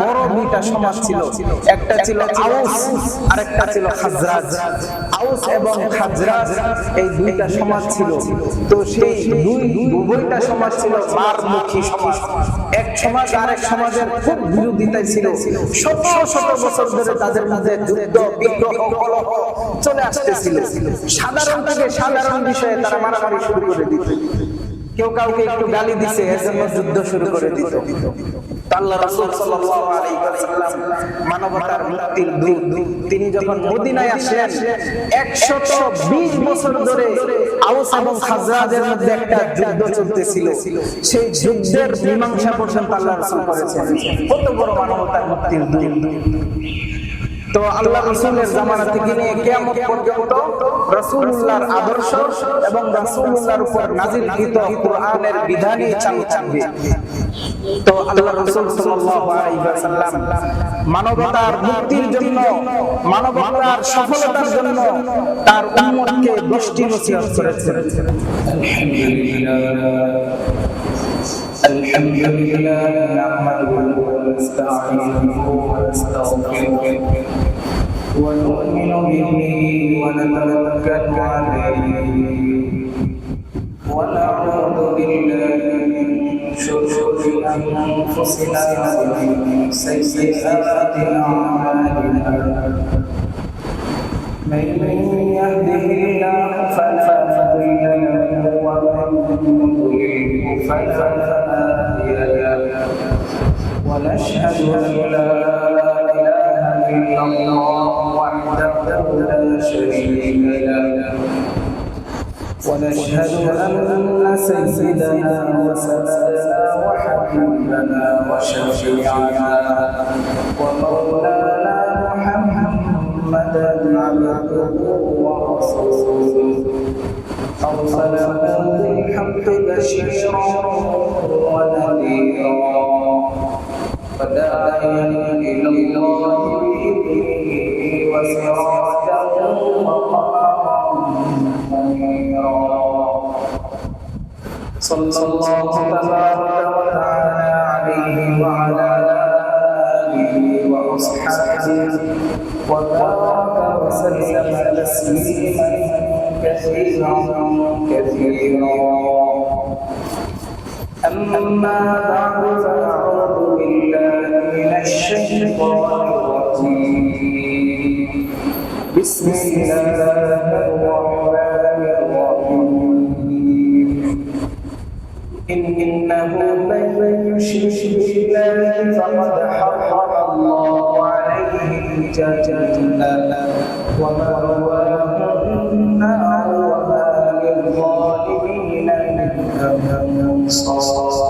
বড় দুইটা সমাজ ছিল। একটা ছিল আউস, আরেকটা ছিল খাজরাজ। আউস এবং খাজরাজ এই দুইটা সমাজ ছিল। তো সেই দুই উভয়টা সমাজ ছিল মারমুখী সমাজ। এক সমাজ আরেক সমাজের খুব বিরোধিতায় ছিল। শত শত বছর ধরে তাদের মধ্যে যুদ্ধ বিগ্রহ কলহ চলে আসতেছিল। সাধারণ থেকে সাধারণ বিষয়ে তারা মারামারি শুরু করে দিত। কেউ কাউকে একটু গালি দিছে এর জন্য যুদ্ধ শুরু করে দিত। আল্লাহ রাসূল সাল্লাল্লাহু আলাইহি ওয়াসাল্লাম মানবতার মুক্তির দূত। তিনি যখন মদিনায় আসলেন 120 বছর ধরে আউস এবং খাজরাজের মধ্যে একটা যুদ্ধ সেই যুদ্ধের মীমাংসা পর্যন্ত কত বড় মানবতার তো আল্লাহ রসুলের জামানা থেকে নিয়ে কেমন পর্যন্ত রসুল্লাহর আদর্শ এবং রসুল্লাহর উপর নাজিলকৃত কোরআনের বিধানই চালু থাকবে। তো আল্লাহ রসুল সাল্লাম মানবতার মুক্তির জন্য মানবতার সফলতার জন্য তার উম্মতকে নসিহত করেছেন। আলহামদুলিল্লাহ। আলহামদুলিল্লাহ। نحمده ونستعينه ونستغفره ونؤمن به ونتوكل عليه ونعوذ بالله من شرور انفسنا ومن سيئات اعمالنا من يهده الله ونشهد أن لا إله إلا الله وحده لا شريك له. ونشهد أن سيدنا وسندنا وحبيبنا وشفيعنا ومولانا محمدا عبده ورسوله. أرسله بالحق بشيرا وداعيا إلى الله بإذنه وسراجا وقمرا منيرا صلى الله تبارك وتعالى عليه وعلى آله وأصحابه وبارك وسلم تسليما كثيرا كثيرا أما بعد بسم الله الرحمن الرحيم. إنه من يشرك بالله فقد حرم الله عليه الجنة ومأواه النار وما للظالمين من أنصار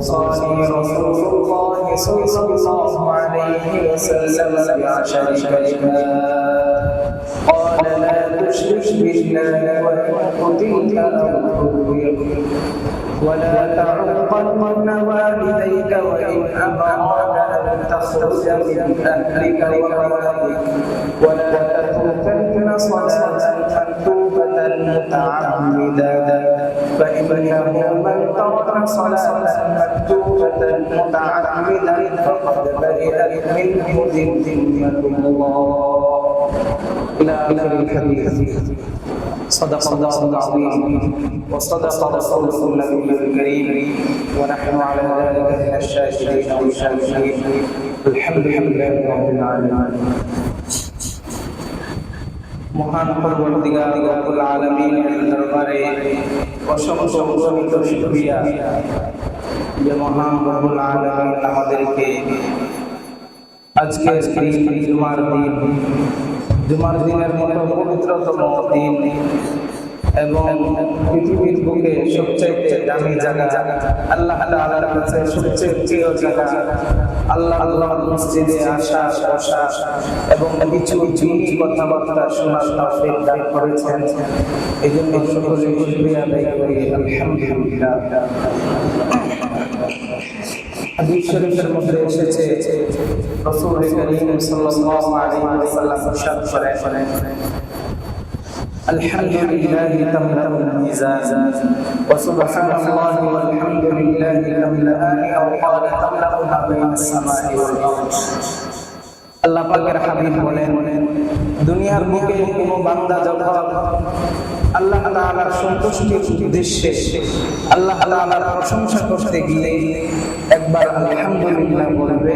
رسول الله صلى الله عليه وسلم بعشر كلمات قال لا تشرك بالله وإن قتلت أو ولا تعقن والديك وإن أمرك أن تخرج من أهلك ومالك ولا تتركن صلاة مكتوبة متعمدا فإنه من ترك صلاة مكتوبة متعمدا فقد برئت منه ذمة الله إلى آخر الحديث صدق الله العظيم وصدق رسوله النبي الكريم ونحن على ذلك من الشاهدين والشاهدين الحمد لله رب العالمين মহান পরবর্তীকার রব্বুল আলামিনের দরবারে অসংখ্য গণিত শুকরিয়া যে মহান রব্বুল আলামিন আমাদেরকে আজকে জুমার দিন, জুমার দিনের মতো পবিত্রতম দিন। এবং পৃথিবীর বুকে সবচাইতে দামি জায়গা। আল্লাহ তাআলার কাছে সবচেয়ে প্রিয় জায়গা। আল্লাহ আল্লাহ মসজিদে আসা বসা এবং কিছু জিনি কথাবার্তা শোনার তৌফিক দান করেছেন। এই জন্য সকলে শুকরিয়া আদায় করি। আলহামদুলিল্লাহ। হাদিস শরীফের মধ্যে এসেছে, রাসূল করিম সাল্লাল্লাহু আলাইহি ওয়াসাল্লাম ইরশাদ الحمد لله تملأ الميزان وسبحان الله والحمد لله تملأان أو قال تملأ ما بين السماء والأرض আল্লাহ পাকের হাবিব বলেন দুনিয়ার বুকে কোনো বান্দা যখন আল্লাহ তাআলার সন্তুষ্টির উদ্দেশ্যে আল্লাহ তাআলার প্রশংসা করতে গেলে একবার আলহামদুলিল্লাহ বলবে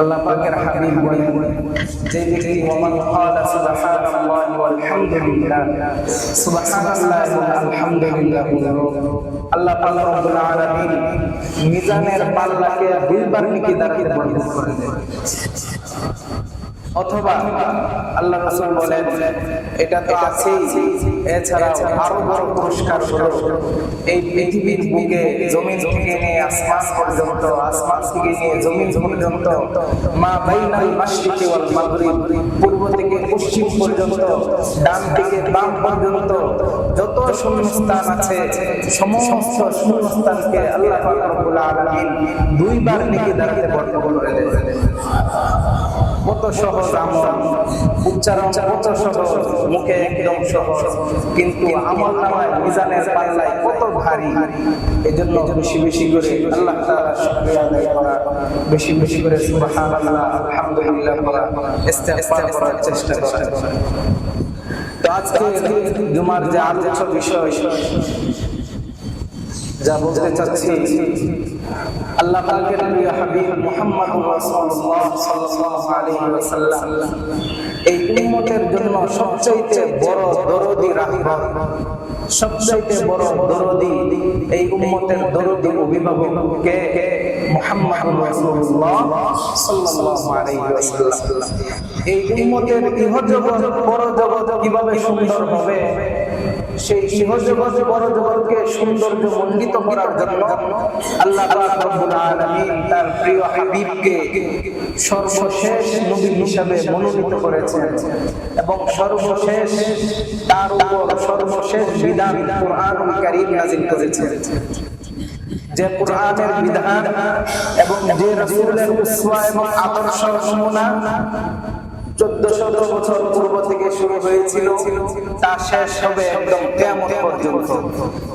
আল্লাহ পাকের হাবিব বলেন, যে ব্যক্তি ওমান ক্বালা সুবহানাল্লাহি ওয়াল হামদুলিল্লাহ সুবহানাল্লাহি ওয়াল হামদুলিল্লাহ আল্লাহ পাক রব্বুল আলামিন মিজানের পাল্লাকে দুইবার নেকি ভরপুর করে দেন। অথবা আল্লাহ রাসূল বলেন এটা তো আছেই। এছাড়াও আরও বড় পুরস্কার হলো এই পৃথিবীর বুকে জমিন থেকে নিয়ে আসমান পর্যন্ত আসমান থেকে নিয়ে জমিন পর্যন্ত মা বাইনাল মাশরিকি ওয়াল মাগরিব পূর্ব থেকে পশ্চিম পর্যন্ত ডান থেকে বাম পর্যন্ত যত শূন্যস্থান আছে সমস্ত শূন্যস্থানকে আল্লাহ পাক রব্বুল আলামিন দুইবার নেকি দ্বারাতে ভরপুর করে দেন কত সহজ আমল উচ্চারণ সহজ মুখে একদম সহজ কিন্তু আমল ভারী এই জন্য বেশি বেশি করে আল্লাহ বেশি বেশি করে সুবহানাল্লাহ করার চেষ্টা করা তো আজকে জুমার যে আলোচ্য বিষয় যা বলতে চাচ্ছি, আল্লাহ পাকের প্রিয় হাবিব ওয়াসাল্লাম এই উম্মতের জন্য সবচাইতে বড় দরদি রাহবার, সবচাইতে বড় দরদি এই উম্মতের দরদি অভিভাবক কে? মুহাম্মদুর রাসূলুল্লাহ সাল্লাল্লাহু আলাইহি ওয়াসাল্লাম। এই উম্মতের ইহজগৎ, পরজগৎ কীভাবে সুন্দর হবে? সেই ইহজগৎ পরজগৎকে সৌন্দর্য মণ্ডিত করার জন্য আল্লাহ রব্বুল আলামিন তার প্রিয় হাবিবকে সর্বশেষ নবী হিসাবে মনোনীত করেছেন এবং সর্বশেষ তার উপর সর্বশেষ বিধান কোরআনুল কারীম নাযিল করেছেন। যে কোরআনের বিধান এবং যে রাসূলের উসওয়া এবং আদর্শ নমুনা চোদ্দশো বছর পূর্ব থেকে শুরু হয়েছিল তা শেষ হবে একদম কেমন পর্যন্ত।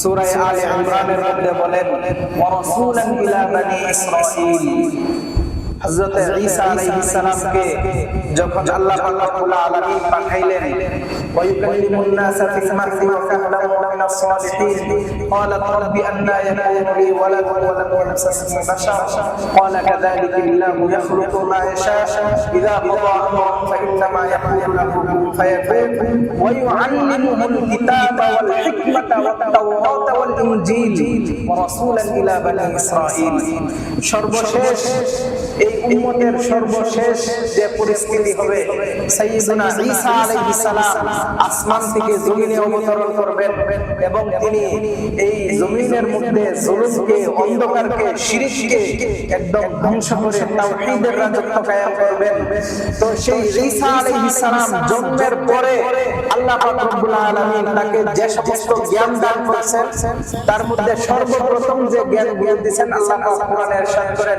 সূরা আলে ইমরানের মধ্যে বলেন ওয়া রাসূলান ইলা বানি ইসরাঈল। হযরত ঈসা আলাইহিস সালামকে যখন আল্লাহ পাক রব্বুল আলামিন পাঠাইলেন ويكلم الناس في المهد وكهلا ومن الصالحين قالت رب أنى يكون لي ولد ولم يمسسني بشر قال كذلك الله يخلق ما يشاء إذا قضى أمرا فإنما يقول له كن فيكون ويعلمه الكتاب والحكمة والتوراة والإنجيل ورسولا إلى بني إسرائيل সর্বশেষ এই উম্মতের সর্বশেষ যে পরিস্থিতি হবে ঈসা আলাইহিস সালাম আসমান থেকে জমিনে অবতরণ করবেন এবং তিনি এই জমিনের মধ্যে জুলুমকে, অন্ধকারকে একদম ধ্বংস করে তাওহীদের রাজত্ব কায়েম করবেন। তো সেই ঈসা আলাইহিস সালাম জন্মের পরে আল্লাহ পাক রব্বুল আলামিন তাকে যে সমস্ত জ্ঞান দান করেছেন। তার মধ্যে সর্বপ্রথম যে জ্ঞান দিয়েছেন আল্লাহ পাক কোরআনে করেন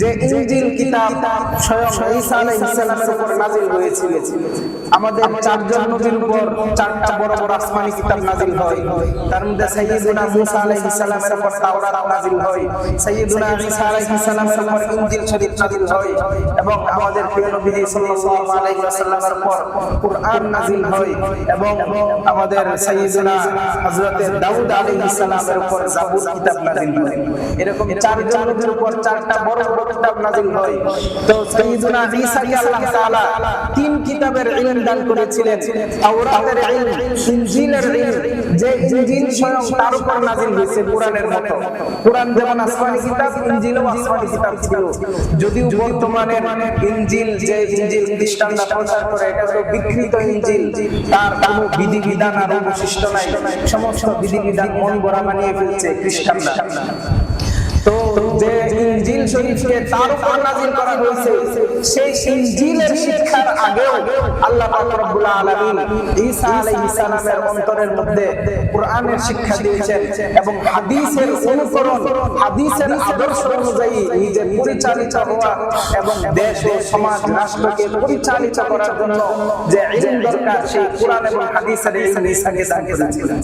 যে ইনজিল কিতাব স্বয়ং ঈসা আলাইহিস সালামের উপর নাযিল হয়েছিল। আমাদের চারজন নবীর উপর চারটা বড় বড় আসমানি কিতাব নাযিল হয়। তার মধ্যে সাইয়্যিদুনা মূসা আলাইহিস সালামের উপর তাওরাত নাযিল হয়। সাইয়্যিদুনা ঈসা আলাইহিস সালামের উপর ইনজিল শরীফ নাযিল হয়। এবং আমাদের প্রিয় নবীজি সাল্লাল্লাহু আলাইহি ওয়াসাল্লামের উপর কুরআন নাযিল হয়। এবং আমাদের সাইয়্যিদুনা হযরতে দাউদ আলাইহিস সালামের উপর জাবুর কিতাব নাযিল হয়। এরকম চারজন নবীর উপর চারটা বড় বড় কিতাব নাযিল হয়। তো সাইয়্যিদুনা ঈসাকে আল্লাহ তাআলা তিন কিতাবের ইলম দান করেছিলেন। তাওরাতের ইলম, ইনজিলের ইলম, যে ইনজিল স্বয়ং তার উপর নাযিল হয়েছে কোরআনের মতো। কোরআন যেমন আসমানি কিতাব, ইনজিলও আসমানি কিতাব ছিল। যদিও বর্তমানে ইনজিল যে ইনজিল খ্রিস্টানরা প্রচার করে, এটা হলো বিকৃত ইনজিল। তার কোনো বিধিবিধান আর অবশিষ্ট নাই। সমস্ত বিধিবিধান মন গড়া বানিয়ে ফেলছে খ্রিস্টানরা। তো যে ইনজিল শরীফকে তার উপর নাযিল করা হয়েছে, সেই ইনজিলের শিক্ষার আগেও আল্লাহ পাক রব্বুল আলামিন ঈসা আলাইহিস সালামের অন্তরের মধ্যে কোরআনের শিক্ষা দিয়েছেন এবং হাদিসের অনুকরণ, হাদিসের আদর্শ অনুযায়ী নিজে পরিচালিত হওয়া এবং দেশ ও সমাজ রাষ্ট্রকে পরিচালিত করার জন্য যে ইলম দরকার, সেই কোরআন এবং হাদিসের ইলম ঈসাকে দান করেছিলেন।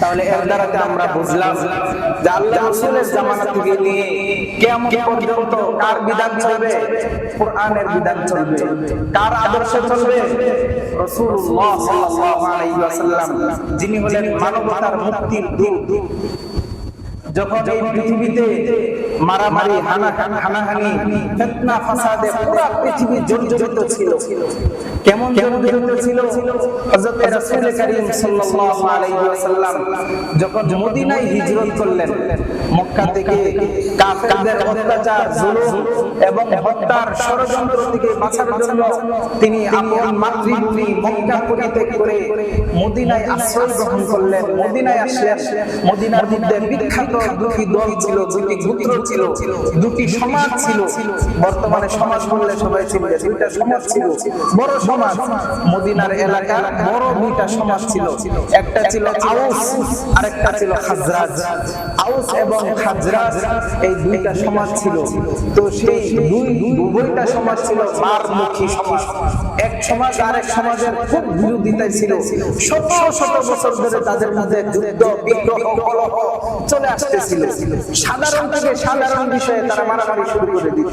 তাহলে এর দ্বারাতে আমরা বুঝলাম যে আল্লাহ রাসূলের জামানা থেকে নিয়ে কিয়ামত পর্যন্ত কার বিধান চলবে? কোরআনের বিধান চলবে। কার আদর্শ চলবে? রাসূলুল্লাহ সাল্লাল্লাহু আলাইহি ওয়াসাল্লাম, যিনি হলেন মানবতার মুক্তির দূত যখন এই পৃথিবীতে মারামারি, হানাহানি, ফিতনা, ফাসাদে পুরো পৃথিবী জর্জরিত ছিল। কেমন জর্জরিত ছিল হযরত রাসূল করিম সাল্লাল্লাহু আলাইহি ওয়াসাল্লাম যখন মদিনায় হিজরত করলেন, মক্কা থেকে কাফেরদের অত্যাচার, জুলুম এবং হত্যার ষড়যন্ত্র থেকে বাঁচার জন্য তিনি আপন মাতৃভূমি মক্কা পরিত্যাগ করে মদিনায় আশ্রয় গ্রহণ করলেন। মদিনায় আসলেন। মদিনার মধ্যে বিখ্যাত দুটি দল ছিল, দুটি গোত্র ছিল, দুটি সমাজ ছিল। বর্তমানে সমাজ বললে সবাই চিনবে, দুইটা সমাজ ছিল। বড় সমাজ, মদিনার এলাকার বড় দুইটা সমাজ ছিল। একটা ছিল আউস, আরেকটা ছিল খাজরাজ। আউস এবং খাজরাজ এই দুইটা সমাজ ছিল। তো সেই দুই উভয়টা সমাজ ছিল মারমুখী সমাজ। এক সমাজ আরেক সমাজের খুব বিরোধিতায় ছিল। শত শত বছর ধরে তাদের মধ্যে যুদ্ধ, বিগ্রহ, কলহ চলে আসতেছিল। সাধারণ থেকে সাধারণ বিষয়ে তারা মারামারি শুরু করে দিত।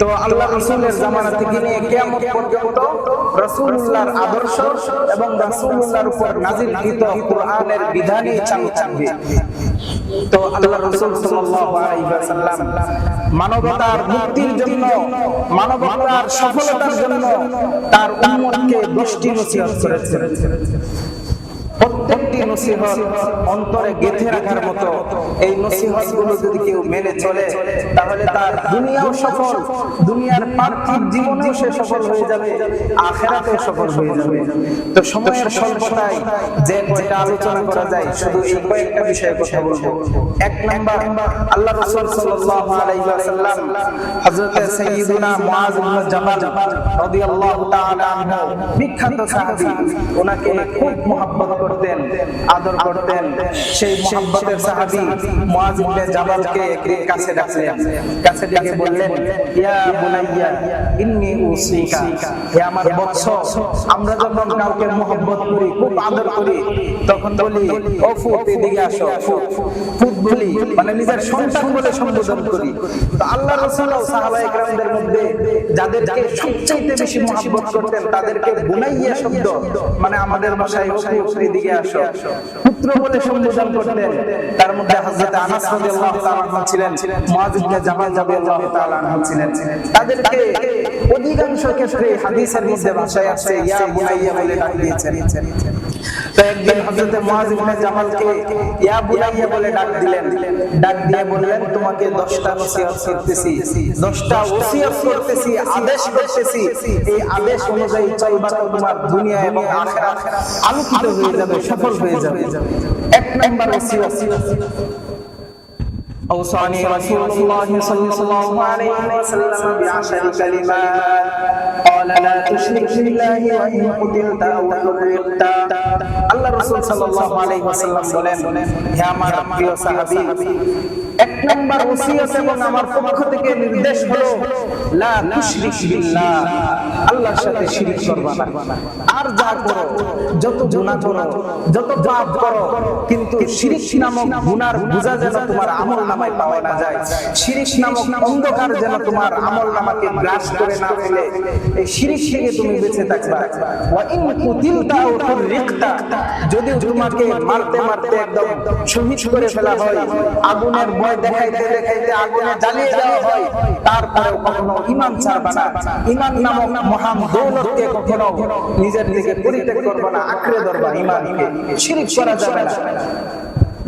তো আল্লাহ রাসূলের জামানা থেকে নিয়ে কিয়ামত পর্যন্ত রাসূলুল্লাহর আদর্শ এবং রাসূলুল্লাহর উপর কোরআনের বিধানই চালু থাকবে। তো আল্লাহ রাসূল মানবতার মুক্তির জন্য, মানবতার সফলতার জন্য তার উম্মতকে নসিহত করেছেন। প্রত্যেকটি নসিহত অন্তরে গেঁথে রাখার মতো এই নসিহতগুলো যদি কেউ মেনে চলে, তাহলে তার দুনিয়াও সফল, দুনিয়ার পার্থিব জীবনেও সে সফল হয়ে যাবে, আখেরাতেও সফল হয়ে যাবে। তো সময়ের স্বল্পতায় যে কয়টা আলোচনা করা যায়, শুধু এই কয়েকটা বিষয়ে কথা বলব। এক নাম্বার, আল্লাহ রাসূল সাল্লাল্লাহু আলাইহি ওয়াসাল্লাম হযরত সাইয়্যিদুনা মুআজ ইবনে জাবাল রাদিয়াল্লাহু তাআলা আনহু, বিখ্যাত সাহাবী, ওনাকে খুব মহব্বত করতেন। আদর করতেন, সেই মহব্বতের সাহাবী মুআজ ইবনে জাবালকে কাছে ডাকলেন। কাছে ডেকে বললেন, ইয়া বুনাইয়া, ইন্নী উসিকা। হে আমার বৎস, আমরা যখন কাউকে মহব্বত করি, খুব আদর করি, তখন বলি, ও ফুট এদিকে আসো ফুট বলি মানে নিজের সন্তান বলে সম্বোধন করি। তো আল্লাহ রাসূল ও সাহাবা একরামদের মধ্যে যাদেরকে সবচেয়ে বেশি মহব্বত করতেন, তাদেরকে বুনাইয়া শব্দ মানে আমাদের ভাষায় ও ফুট এদিকে আসো পুত্র বলে সম্বোধন করলেন তার মধ্যে হযরত আনাস রাদিয়াল্লাহু তাআলা ছিলেন, মুআজ ইবনে জাবাল রাদিয়াল্লাহু তাআলা ছিলেন। তাদেরকে অধিকাংশ ক্ষেত্রে হাদিসের মধ্যে ভাষায় আছে, ইয়া বুনাইয়া বলে ডাক দিয়েছেন। তো একদিন হযরত মুআজ ইবনে জামালকে ইয়া বুনাইয়া বলে ডাক দিলেন ডাক দিয়ে বললেন তোমাকে 10টা নসিহত করতেছি 10টা ওসিয়ত করতেছি আদেশ করতেছি এই আদেশ অনুযায়ী চলবা তো তোমার দুনিয়া এবং আখিরাত আলোকিত হয়ে যাবে সফল হয়ে যাবে এক নাম্বার ওসিয়ত أوصاني رسول الله صلى الله عليه وسلم بعشر كلمات قال لا تشرك بالله وإن قتلت أو حرقت আল্লাহ রাসূল সাল্লাল্লাহু আলাইহি ওয়াসাল্লাম বলেন হে আমার প্রিয় সাহাবী এক নাম্বার ওসিয়ত এবং আমার পক্ষ থেকে নির্দেশ হলো লা তুশরিক বিল্লাহ আল্লাহর সাথে শিরিক করবা না আর যা করো, যত গুনাহ করো, যত পাপ করো, কিন্তু শিরিক নামক গুনার বোঝা যেন তোমার আমল নামায় পাওয়া না যায়। শিরিক নামক অন্ধকার যেন তোমার আমল নামাকে গ্রাস করে না ফেলে। এই শিরিক থেকে তুমি বেঁচে থাকবা। ওয়া ইন কুতিলতা আও হুররিকতা যদি তোমাকে মারতে মারতে একদম শহীদ করে ফেলা হয়, আগুনের ভয় দেখাইতে দেখাইতে আগুনে জ্বালিয়ে দেওয়া হয় তারপরে কখনো ঈমান ছাড়বা না। ঈমান নামক মহান দৌলতকে কখনো নিজের থেকে পরিত্যাগ করবা না আঁকড়ে ধরবা শিরিক করা যাবে না।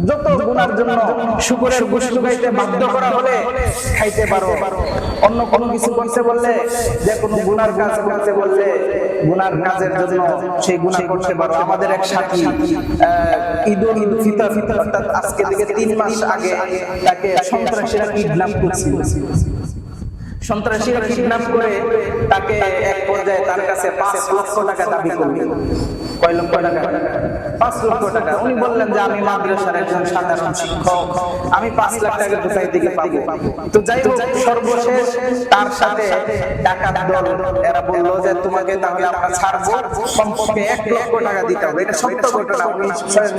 যত গুনার জন্য শুকরের খাইতে বাধ্য করা হলে খাইতে পারো। অন্য কোনো কিছু করতে বললে যে কোনো গুনার কাজ করতে বললে গুনার কাজের জন্য সেই করতে পারো। আমাদের এক সাথী আহ, ঈদ উল ফিতর অর্থাৎ আজকে থেকে তিন মাস আগে তাকে সন্ত্রাসীরা কিডন্যাপ করছিল। সন্ত্রাসীরা কিডন্যাপ করে তাকে এক পর্যায়ে তার কাছে পাঁচ লক্ষ টাকা দাবি করবে। কয় লক্ষ টাকা? পাঁচ লক্ষ টাকা। উনি বললেন যে, আমি মাদ্রাসার একজন সাধারণ শিক্ষক। আমি পাঁচ লাখ টাকা কোথায় থেকে পাবো। তো যাই হোক, সর্বশেষ তার সাথে ডাকাত দল, এরা বলল যে, তোমাকে তাহলে আমরা ছাড়বো। কমপক্ষে এক লক্ষ টাকা দিতে হবে। এটা সত্য ঘটনা। উনি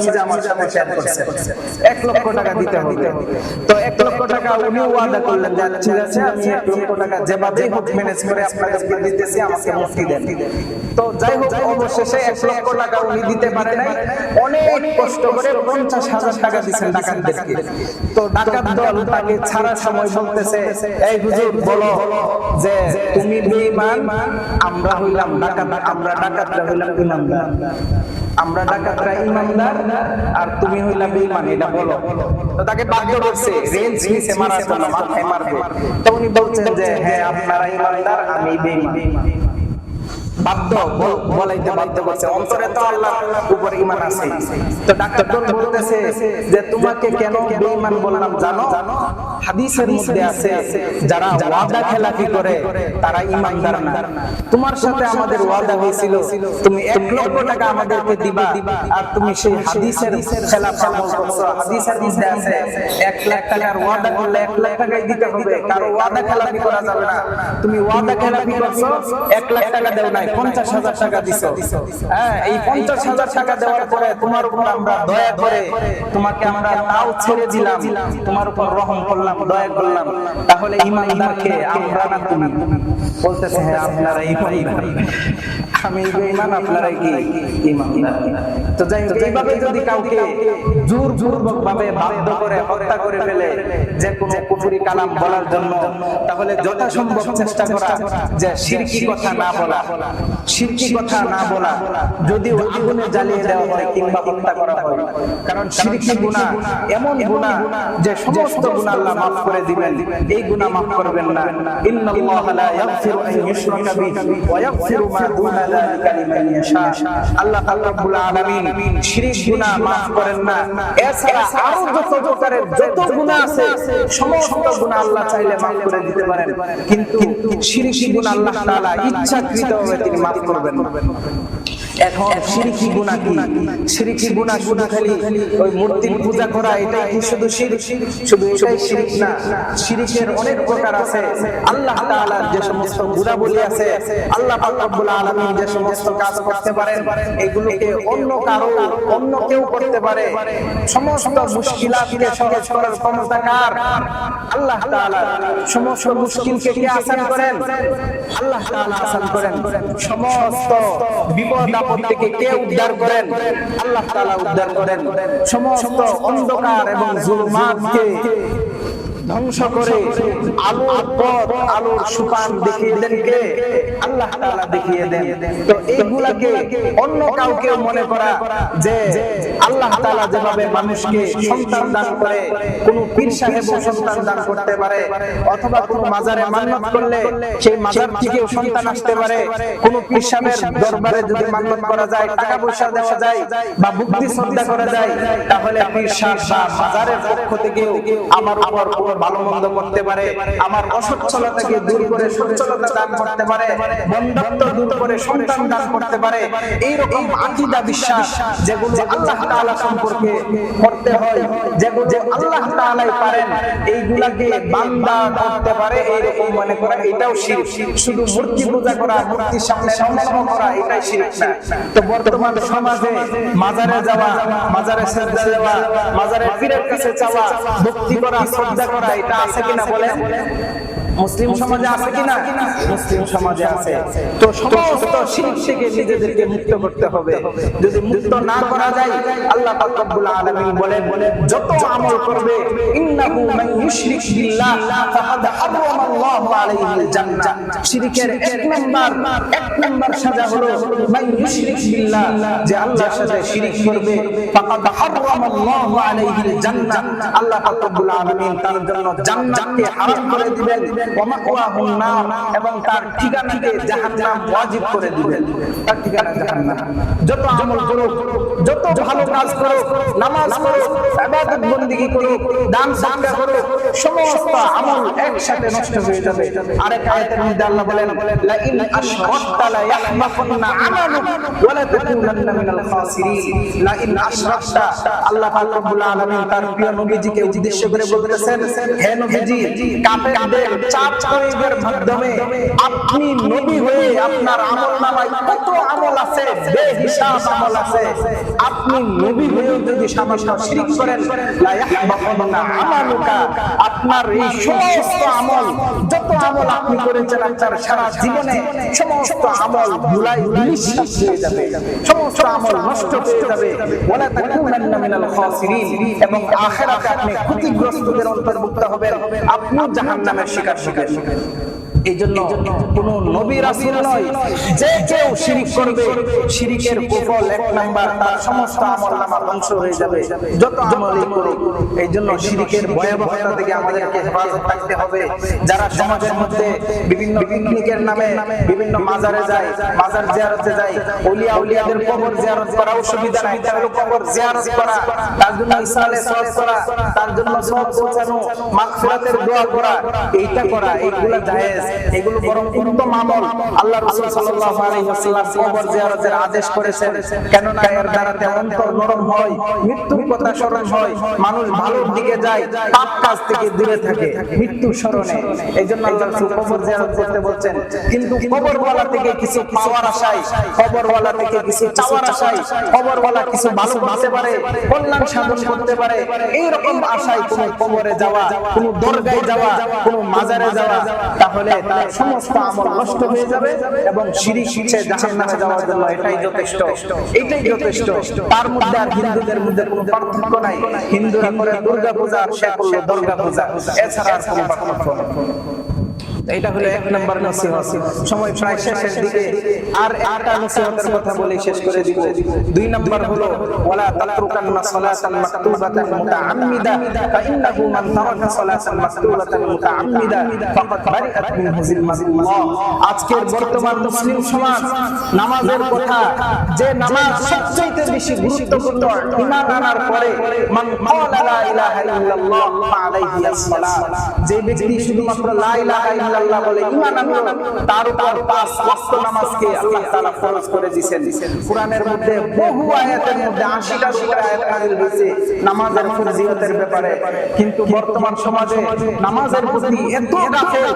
নিজে আমার সাথে শেয়ার করছে এক লক্ষ টাকা দিতে হবে। তো এক লক্ষ টাকা উনি ওয়াদা করলেন যে ঠিক আছে, আমি এক লক্ষ টাকা যেভাবেই হোক ম্যানেজ করে আপনাদেরকে দিতেছি, আমাকে মুক্তি দেন। তো যাই হোক, অবশেষে এক লক্ষ টাকা উনি দিতে পারে নাই। অনেক কষ্ট করে পঞ্চাশ হাজার টাকা দিচ্ছেন ডাকাতদেরকে তো ডাকাত দল তাকে ছাড়ার সময় বলতেছে, এই হুজুর, বলো যে তুমি বেঈমান, আমরা হইলাম ডাকাত, আমরা ডাকাতরা হইলাম ইমানদার। আমরা ডাকাতরা ইমানদার আর তুমি বেঈমান, এটা বলো। তো তাকে বাধ্য করছে, রেঞ্জ মাথায় মারবে। তো উনি বলছেন যে হ্যাঁ আপনারা ইমানদার, আমি বেঈমান। বাধ্য বলাইতে বাধ্য করছে। অন্তরে তো আল্লাহ উপর ইমান আছে। তো ডাক্তার বলতেছে যে, তোমাকে কেন বললাম জানো? হাদিসের মধ্যে আছে, যারা ওয়াদা খেলাফি করে, তারা না। তোমার সাথে আমাদের ওয়াদা হয়েছিল, তুমি এক লক্ষ টাকা আমাদেরকে দিবা, আর তুমি সেই হাদিসের খেলাফ হাদিসের মধ্যে আছে, এক লাখ টাকার ওয়াদা করলে এক লাখ টাকাই দিতে হবে। কারও ওয়াদা খেলাফি করা যাবে না। তুমি ওয়াদা খেলাফি করছ, এক লাখ টাকা দেও নাই। পঞ্চাশ হাজার টাকা দিছো। হ্যাঁ এই পঞ্চাশ হাজার টাকা দেওয়ার পরে তোমার উপর আমরা দয়া করে তোমাকে আমরা তাও ছেড়ে দিলাম। তোমার উপর রহম করলাম দয়া করলাম। তাহলে ইমানদারকে আমরা না তুমি বলতেছে হ্যাঁ আপনারা ইমানদার আমি বেঈমান আপনারা কি? ইমানদার তো যাই হোক এইভাবে যদি কাউকে জোর জোরপূর্বক ভাবে বাধ্য করে হত্যা করে ফেলে যে কোনো কুফরি কালাম বলার জন্য তাহলে যথাসম্ভব চেষ্টা করা যে শিরকি কথা না বলা। শিরকি কথা না বলা যদিও আগুনে জ্বালিয়ে দেওয়া হয় কিংবা হত্যা করা হয়। কারণ শিরকি গুনাহ এমন গুনাহ যে সমস্ত গুনাহ আল্লাহ মাফ করে দিবেন। এই গুনাহ মাফ করবেন না। ইন্নাল্লাহ লা ইয়াগফিরু আন ইউশরাকা বিহি ওয়া ইয়াগফিরু মা দুনা যালিকা লিমান ইয়াশা। আল্লাহ রাব্বুল আলামিন শিরক গুনাহ মাফ করেন না। এছাড়া আরও যত প্রকারের যত গুনাহ আছে সমস্ত গুনাহ আল্লাহ চাইলে মাফ করে দিতে পারেন। কিন্তু শিরকি গুনাহ আল্লাহ তাআলা ইচ্ছাকৃতভাবে তিনি মাফ করবেন এখন শিরকি গুনাহ কি শিরকি গুনাহ শুধু খালি ওই মূর্তির পূজা করা এটাই কি শুধু শিরক শুধু এটাই শিরক না শিরকের অনেক প্রকার আছে। আল্লাহ তাআলার যে সমস্ত গুণাবলী আছে আল্লাহ পাক রব্বুল আলামিন যে সমস্ত কাজ করতে পারেন এগুলোকে অন্য কারও অন্য কেউ করতে পারে। সমস্ত মুশকিলাতকে সহজ করার ক্ষমতা কার? আল্লাহ তাআলা সমস্ত মুশকিলকে কে আসান করেন? আল্লাহ তাআলা আসান করেন। সমস্ত বিপদ আপদ থেকে কে উদ্ধার করেন? আল্লাহ তাআলা উদ্ধার করেন। সমস্ত অন্ধকার এবং জুলমাতকে ধ্বংস করে আলোর পথ, আলোর সুপান দেখিয়ে দেন কে? আল্লাহ দেখিয়ে দেন। তো এইগুলাকে অন্য কাউকে মনে করা যে আল্লাহ যেভাবে মানুষকে সন্তান দান করে, কোন পীর সাহেব সন্তান দান করতে পারে, অথবা কোন মাজারে করলে সেই মাজার থেকেও সন্তান আসতে পারে, কোন পীর সাহেবের দরবারে যদি মান্নত করা যায়, টাকা পয়সা দেওয়া যায় বা বুদ্ধি শ্রদ্ধা করা যায়, তাহলে পীর সাহেব বা মাজারের পক্ষ থেকেও আমার ভালো মন্দ করতে পারে, আমার অসচ্ছলতাকে দূর করে সচ্ছলতা দান করতে পারে বন্ধত্ব দূর করে সন্তান দান করতে পারে, এইরকম আকীদা বিশ্বাস যেগুলো আল্লাহ তাআলা সম্পর্কে করতে হয়, যেগুলো আল্লাহ তাআলাই পারেন, এইগুলাকে বান্দা করতে পারে, এইরকম মনে করা, এটাও শিরক। শুধু মূর্তি পূজা করা, মূর্তির সামনে নমস্কার করা, এটাই শিরক না। তো বর্তমান সমাজে মাজারে যাওয়া, মাজারে শ্রদ্ধা দেওয়া, মাজারে পীরের কাছে চাওয়া, ভক্তি করা, শ্রদ্ধা করা এটা আছে কিনা বলেন? মুসলিম সমাজে আছে কিনা? মুসলিম সমাজে আছে। তো সমস্ত শিরক থেকে নিজেদেরকে মুক্ত করতে হবে। যদি মুক্ত না করা যায় আল্লাহ পাক রব্বুল আলামিন বলেন যত আমল করবে ইন্নাহু মান ইউশরিক বিল্লাহ ফাকাদ হারামা আলাইহিল জান্নাহ শিরকের এক নাম্বার এক নাম্বার সাজা হলো মান ইউশরিক বিল্লাহ যে আল্লাহর সাথে শিরক করবে ফাকাদ হারামা আলাইহিল জান্নাহ আল্লাহ পাক রব্বুল আলামিন তার জন্য জান্নাতকে হারাম করে দিবেন। এবং তার ঠিকানাকে জাহান্নাম ওয়াজিব করে দিলেন তার ঠিকানা জাহান্নাম। যত আমল করো যত ভালো কাজ করো নামাজ পড়ো ইবাদত বندگی করো দান সাদকা করো সমস্ত আমল একসাথে নষ্ট হয়ে যাবে। আরেক আয়াতের মধ্যে আল্লাহ বলেন লা ইন আশরাকতা লা ইয়াহবাতুন্না আমালুক ওয়া লা তাকুনান্না মিনাল খাসিরিন। লা ইন আশরাকতা আল্লাহ পাক রব্বুল আলামিন তার প্রিয় নবীজিকে উদ্দেশ্য করে বলতেছেন, হে নবীজি, কাফেরদের চাপ প্রয়োগের মাধ্যমে আপনি নবী হয়ে আপনার আমল নামায় কত আমল আছে? বেহিসাব আমল আছে। আপনি নবী হয়েও যদি সামান্য শিরিক করেন, লা ইয়াহবাতুন্না আমালুকা। আপনার এই সমস্ত আমল, যত আমল আপনি করেছেন আপনার সারা জীবনে, সমস্ত আমল ধুলাই নিঃশ্বাস হয়ে যাবে। সমস্ত আমল নষ্ট হয়ে যাবে। ওয়ালা তাকুনান্না মিনাল খাসিরিন। এবং আখিরাতে আপনি ক্ষতিগ্রস্তদের অন্তর্ভুক্ত হবেন। আপনি জাহান্নামের শিকার হবেন এই জন্য কোন নবী রাসূল নয়, যে কেউ শিরিক করবে, শিরিকের কুফল এক নাম্বার, তার সমস্ত আমল ধ্বংস হয়ে যাবে। যত আমলই করুক এই জন্য শিরিকের ভয়াবহতা থেকে আমাদেরকে হেফাজত থাকতে হবে। যারা সমাজের মধ্যে বিভিন্ন পিকনিকের নামে বিভিন্ন মাজারে যায়, মাজার জিয়ারতে যায় ওলিয়া উলিয়াদের কবর জিয়ারত করা, অসুবিধা নাই এটা কবর জিয়ারত করা, তার জন্য ইসলামে সওয়াব করা, তার জন্য সওয়াব পৌঁছানো, মাগফিরাতের দোয়া করা, এইটা করা, এইগুলা জায়েজ। এগুলো বরং উত্তম আমল আল্লাহ রাসূল সাল্লাল্লাহু আলাইহি ওয়াসাল্লাম কবর জিয়ারতের আদেশ করেছেন। কেন না এর অন্তর নরম হয় কথা স্মরণ হয়, মানুষ ভালোর দিকে যায়, পাপ কাজ থেকে দূরে থাকে, মৃত্যু স্মরণে। এই জন্য আল্লাহ রাসূল কবর জিয়ারত করতে বলছেন, কিন্তু কবরওয়ালা থেকে কিছু পাওয়ার আশায়, কবরওয়ালা থেকে কিছু চাওয়ার আশায়, কবরওয়ালা কিছু ভালো বাঁচতে পারে, কল্যাণ সাধন করতে পারে এই রকম আশায় কোনো কবরে যাওয়া, কোনো দরগায় যাওয়া, কোনো মাজারে যাওয়া, তাহলে তার সমস্ত আমল নষ্ট হয়ে যাবে এবং সিঁড়ি শিরিক জাহান্নামে যাওয়ার জন্য এটাই যথেষ্ট। এটাই যথেষ্ট। তার মধ্যে আর হিন্দুদের মধ্যে কোনো পার্থক্য নাই। হিন্দুরা করে দুর্গা পূজা সে করল দুর্গা পূজা এছাড়া আর কোনো পার্থক্য নেই। এটা হলো এক নম্বর নসিহত। সময় প্রায় শেষের দিকে আর একটা নসিহতের কথা বলে শেষ করে দিব। দুই নম্বর হলো, ওয়ালা তাতরুকান্না সালাতান মাকতুবাতান মুতাআম্মিদা, ফাইন্নাহু মান তারাকা সালাতান মাকতুবাতান মুতাআম্মিদা, ফাকাদ বারিআত মিনহু জিম্মাতুল্লাহ আজকের বর্তমান মুসলিম সমাজ, নামাজের কথা, যে নামাজ সবচেয়ে বেশি গুরুত্বপূর্ণ, ঈমান আনার পরে, মান ক্বালা লা ইলাহা ইল্লাল্লাহ ফাআলাইহি আসসালাম। যে ব্যক্তি শুধুমাত্র লা ইলাহা ইল্লাল্লাহ বলে ঈমান আনলো তার উপর পাঁচ ওয়াক্ত নামাজকে আল্লাহ তাআলা ফরজ করে দিয়েছেন। কোরআনের মধ্যে বহু আয়াতের মধ্যে 80টা করে আয়াত নাযিল হয়েছে। নামাজের ফরজিয়তের ব্যাপারে। কিন্তু বর্তমান সমাজে নামাজের প্রতি এত গাফেল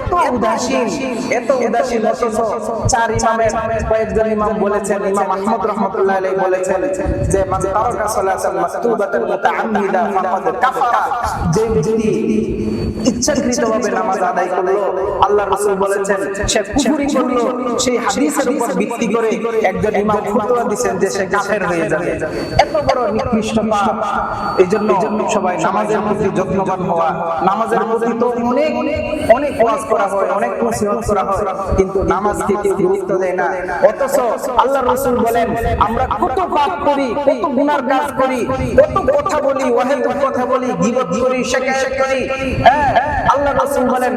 এত উদাসীন এত উদাসীন অথচ চার ইমামের কয়েকজন ইমাম বলেছেন ইমাম আহমদ রহমতুল্লাহ আলাইহি বলেছেন যে মান তারাকা সালাতান মাকতুবাতান মুতাআম্মিদা ফাকাদ কাফারা। যে ব্যক্তি ইচ্ছাকৃতভাবে নামাজ আদায় করল। আল্লাহ রাসূল বলেছেন, সে কুফরি করল, সেই হাদিসের উপর ভিত্তি করে একজন ইমাম ফতোয়া যে সে কাফের হয়ে যাবে। এত বড় নিকৃষ্ট পাপ। এইজন্য সবাই নামাজের প্রতি যত্নবান হওয়া, নামাজের প্রতি তো অনেক অনেক ওয়াজ করা হয়, অনেক নসিহত করা হয়, কিন্তু নামাজকে কেউ গুরুত্ব দেয় না। অথচ আল্লাহ রাসূল বলেন, আমরা কত পাপ করি, কত গুনার কাজ করি, কত কথা বলি ওয়াহিদুর কথা বলি, গীবত করি, শিকায়ত করি। হ্যাঁ আল্লাহ রাসূল বলেন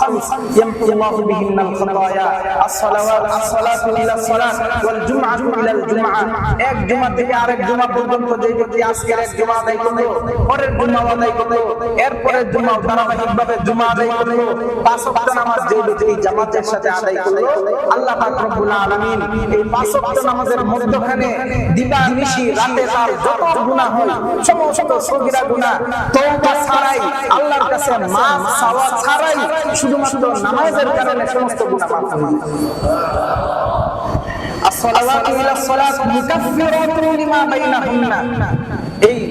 khams yamhu Allahu bihinna al-khataaya as-salawat as-salatu ila as-salat wal jum'atu ila al-jum'ah এক জুমা থেকে আরেক জুমা পর্যন্ত যে ব্যক্তি এক জুমা আদায় করল, পরের জুমা আদায় করল, এরপরের জুমা ধারাবাহিকভাবে জুমা আদায় করল, পাঁচ ওয়াক্ত নামাজ যে ব্যক্তি জামাতের সাথে আদায় করল, আল্লাহ পাক রব্বুল আলামিন এই পাঁচ ওয়াক্ত নামাজের মধ্যখানে দিবা নিশি, রাতে যত গুনাহ হয় সমস্ত গুনাহ, তওবা ছাড়াই আল্লাহর কাছে মাফ চাওয়া ছাড়াই শুধুমাত্র নামাজের কারণে সমস্ত গুনাহ মাফ হয়ে যায় الصلوات إلى الصلاة مكفرات لما بينهن এই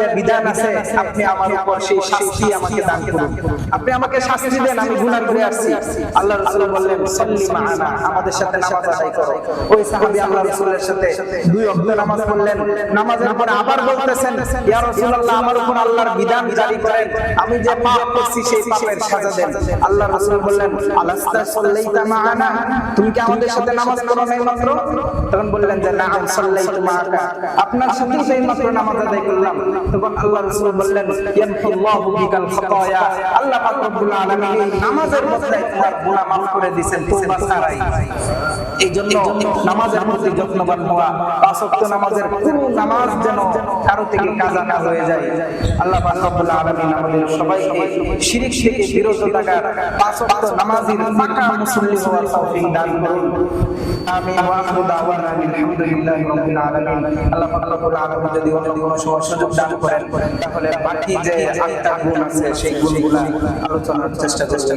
যে বিধান আছে, আপনি আমার উপর সেই শাস্তি আমাকে দান করুন। আপনি আমাকে শাস্তি দেন, আমি গুনাহ করে আসছি। আল্লাহ রাসূল বললেন, সাল্লি মাআনা আমাদের সাথে নামাজ আদায় করো। ওই সাহাবী আল্লাহ রাসূলের সাথে দুই ওয়াক্ত নামাজ পড়লেন। নামাজের পরে আবার বলতেছেন, ইয়া রাসূলুল্লাহ, আমার উপর আল্লাহর বিধান জারি করেন। আমি যে পাপ করছি, সেই পাপের সাজা দেন। আল্লাহ রাসূল বললেন, আলাস্তা সাল্লাইতা মাআনা তুমি কি আমাদের সাথে নামাজ পড়ো নাই মাত্র? তখন বললেন যে নাআম সাল্লাইতু মাআকা আপনার সাথেই তো এই মাত্র নামাজ আদায় করলাম। তখন আল্লাহ রাসূল বললেন ইয়ামহুল্লাহু বিকাল খাতায়া। আল্লাহ পাক রব্বুল আলামিন নামাজের মধ্যে তোমার গুনাহ মাফ করে দিবেন তওবা ছাড়াই। এই নামাজের প্রতি যত্নবান হওয়া, পাঁচ ওয়াক্ত নামাজের পুরো নামাজ যেন কারও থেকে কাজা না হয়ে যায়। আল্লাহ পাক রব্বুল আলামিন আমাদের সবাইকে শিরিক থেকে বিরত থাকার পাঁচ ওয়াক্ত নামাজের পাকা মুসল্লি হওয়ার তৌফিক দান করুন। আমিন ওয়া আখিরু দাওয়ানা আলহামদুলিল্লাহি রাব্বিল আলামিন। আল্লাহ পাক রব্বুল আলামিন যদি অন্য কোনো সময় সুযোগ দান করেন তাহলে বাকি যে আটটা গুণ আছে সেই গুণগুলো আলোচনার চেষ্টা চেষ্টা